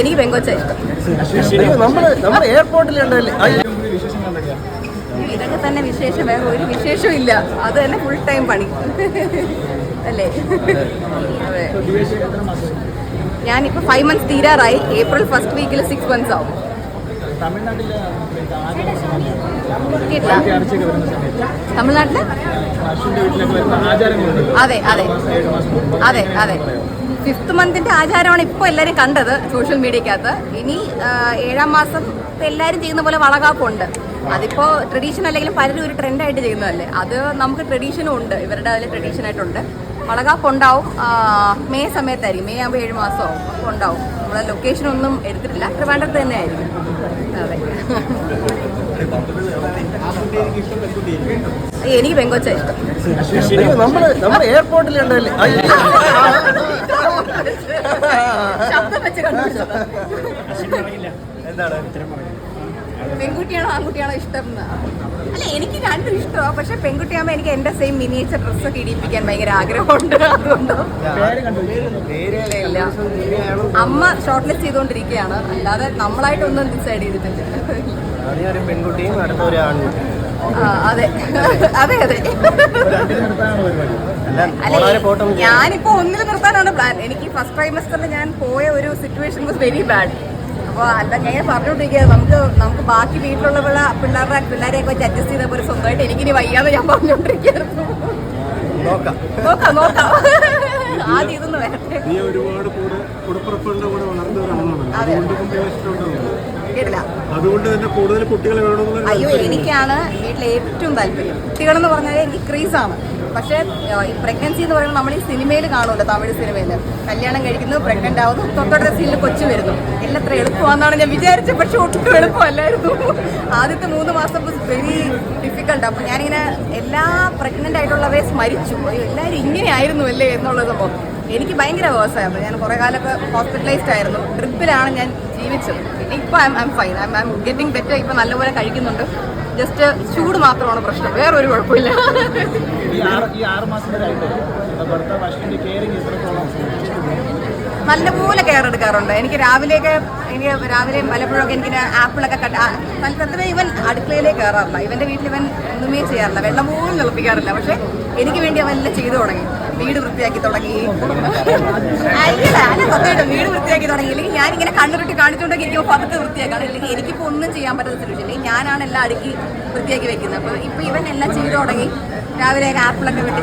എനിക്ക് പെങ്കൊച്ച എയർപോർട്ടിൽ ഇതൊക്കെ തന്നെ വിശേഷം. വേറെ ഒരു വിശേഷവും ഇല്ല. അത് തന്നെ ഫുൾ ടൈം പണി. അല്ലേ? അതെ. ഞാനിപ്പോൾ ഫൈവ് മന്ത്സ് തീരാറായി. ഏപ്രിൽ ഫസ്റ്റ് വീക്കിൽ സിക്സ് മന്ത്സ് ആവും. തമിഴ്നാട്ടിലെ അതെ അതെ. അതെ അതെ. ഫിഫ്ത്ത് മന്തിന്റെ ആചാരമാണ് ഇപ്പോൾ എല്ലാവരും കണ്ടത് സോഷ്യൽ മീഡിയക്കകത്ത്. ഇനി ഏഴാം മാസം എല്ലാരും ചെയ്യുന്ന പോലെ വളകാപ്പുണ്ട്. അതിപ്പോൾ ട്രഡീഷൻ അല്ലെങ്കിൽ പലരും ഒരു ട്രെൻഡായിട്ട് ചെയ്യുന്നതല്ലേ? അത് നമുക്ക് ട്രഡീഷനും ഉണ്ട്. ഇവരുടെ അതിൽ ട്രഡീഷൻ ആയിട്ടുണ്ട്. വളകാപ്പ് ഉണ്ടാവും മെയ് സമയത്തായിരിക്കും. മെയ് ആകുമ്പോൾ ഏഴ് മാസമാവും അപ്പോൾ ഉണ്ടാവും. നമ്മളെ ലൊക്കേഷൻ ഒന്നും എടുത്തിട്ടില്ല. ട്രിവാൻഡ്രത്ത് തന്നെ ആയിരിക്കും അതെ. എനിക്ക് പെങ്കൊച്ച ഇഷ്ടം. നമ്മൾ നമ്മുടെ എയർപോർട്ടിൽ ഉണ്ടല്ലേ പെൺകുട്ടിയാണോ ആൺകുട്ടിയാണോ ഇഷ്ടം അല്ല എനിക്ക് രണ്ടും ഇഷ്ടമാണ് പക്ഷെ പെൺകുട്ടിയാകുമ്പോൾ എനിക്ക് എന്റെ സെയിം മിനിയേച്ചർ ഡ്രസ്സൊക്കെ ഇടിപ്പിക്കാൻ ഭയങ്കര ആഗ്രഹമുണ്ട്. അതുകൊണ്ട്. അമ്മ ഷോർട്ട് ലിസ്റ്റ് ചെയ്തുകൊണ്ടിരിക്കുകയാണ്. അല്ലാതെ നമ്മളായിട്ടൊന്നും ഡിസൈഡ് ചെയ്തിട്ടില്ല. ആദ്യം ഒരു പെൺകുട്ടിയും അടുത്ത ഒരു ആൺകുട്ടിയും. അതെ. അതെ ഞാനിപ്പോ ഒന്നിൽ നിർത്താനാണ് പ്ലാൻ എനിക്ക് ഫസ്റ്റ് ട്രൈമസ്റ്ററിൽ ഞാൻ പോയ ഒരു സിറ്റുവേഷൻ വാസ് വെരി ബാഡ് അപ്പോൾ അല്ല ഞാൻ പറഞ്ഞുകൊണ്ടിരിക്കുക നമുക്ക് നമുക്ക് ബാക്കി വീട്ടിലുള്ള പിള്ള പിള്ളേരുടെ പിള്ളേരെയൊക്കെ വെച്ച് അഡ്ജസ്റ്റ് ചെയ്ത പോലെ സ്വന്തമായിട്ട് എനിക്കിനി വയ്യാതെ ഞാൻ പറഞ്ഞുകൊണ്ടിരിക്കുകയായിരുന്നു. നോക്കാം. നോക്കാം നോക്കാം. ആദ്യം ഇതൊന്ന് വരട്ടെ. നീ ഒരുപാട് കൂടെ കൂടെ വളർന്ന ഒരാളാണ് അതെ. അതുകൊണ്ട് കേട്ടില്ല. അതുകൊണ്ട് തന്നെ കൂടുതൽ കുട്ടികളെ അയ്യോ എനിക്കാണ് വീട്ടിലെ ഏറ്റവും താല്പര്യം. കുട്ടികളെന്ന് പറഞ്ഞാൽ എനിക്ക് ആണ് പക്ഷേ പ്രഗ്നൻസി എന്ന് പറയുമ്പോൾ നമ്മൾ ഈ സിനിമയിൽ കാണുമല്ലോ തമിഴ് സിനിമയിൽ കല്യാണം കഴിക്കുന്നു പ്രഗ്നന്റ് ആവുന്നു തൊട്ടടുത്ത സീനിൽ കൊച്ചു വരുന്നു. എല്ലാം അത്ര എളുപ്പമാണെന്നാണ് ഞാൻ വിചാരിച്ചത് പക്ഷെ ഒട്ടും എളുപ്പമല്ലായിരുന്നു. ആദ്യത്തെ മൂന്ന് മാസം വെരി ഡിഫിക്കൾട്ട് അപ്പോൾ ഞാനിങ്ങനെ എല്ലാ പ്രഗ്നന്റ് ആയിട്ടുള്ളവരെ സ്മരിച്ചു. അയ്യോ എല്ലാവരും ഇങ്ങനെയായിരുന്നു അല്ലേ എന്നുള്ളത് സംഭവം എനിക്ക് ഭയങ്കര വ്യവസായമാണ് ഞാൻ കുറേ കാലമൊക്കെ ഹോസ്പിറ്റലൈസ്ഡ് ആയിരുന്നു. ഡ്രിപ്പിലാണ് ഞാൻ ജീവിച്ചത്. ഇപ്പം I am fine I am getting better ഇപ്പോൾ നല്ലപോലെ കഴിക്കുന്നുണ്ട്. ജസ്റ്റ് ചൂട് മാത്രമാണ് പ്രശ്നം. വേറെ ഒരു കുഴപ്പമില്ല. ഈ ആറ് ഈ ആറ് മാസം വരെ ആയിട്ട് ഭർത്താവ് അശ്വിന്റെ കെയറിങ് എത്രത്തോളം നല്ലപോലെ കെയർ എടുക്കാറുണ്ട്. എനിക്ക് രാവിലെയൊക്കെ എനിക്ക് രാവിലെ പലപ്പോഴൊക്കെ എനിക്ക് ആപ്പിളൊക്കെ കട്ട് സത്യത്തിൽ ഇവൻ അടുക്കളയിലേ കയറാറില്ല ഇവന്റെ വീട്ടിൽ ഇവൻ ഒന്നുമേ ചെയ്യാറില്ല. വെള്ളം പോലും തിളപ്പിക്കാറില്ല. പക്ഷേ എനിക്ക് വേണ്ടി അവൻ ചെയ്തു തുടങ്ങി. വീട് വൃത്തിയാക്കി തുടങ്ങി. അല്ല അല്ല വീട് വൃത്തിയാക്കി തുടങ്ങി. അല്ലെങ്കിൽ ഞാനിങ്ങനെ കണ്ണുരുട്ടി കാണിച്ചുകൊണ്ടൊക്കെ എനിക്ക് പതുക്കെ വൃത്തിയാക്കാണ് അല്ലെങ്കിൽ എനിക്കിപ്പോൾ ഒന്നും ചെയ്യാൻ പറ്റാത്ത സിറ്റുവേഷൻ അല്ലെങ്കിൽ ഞാനാണ് എല്ലാം അടുക്കി വൃത്തിയാക്കി വെക്കുന്നത്. അപ്പോൾ ഇപ്പോൾ ഇവൻ എല്ലാം ചെയ്തു തുടങ്ങി. രാവിലെ ആപ്പിളൊക്കെ വെട്ടി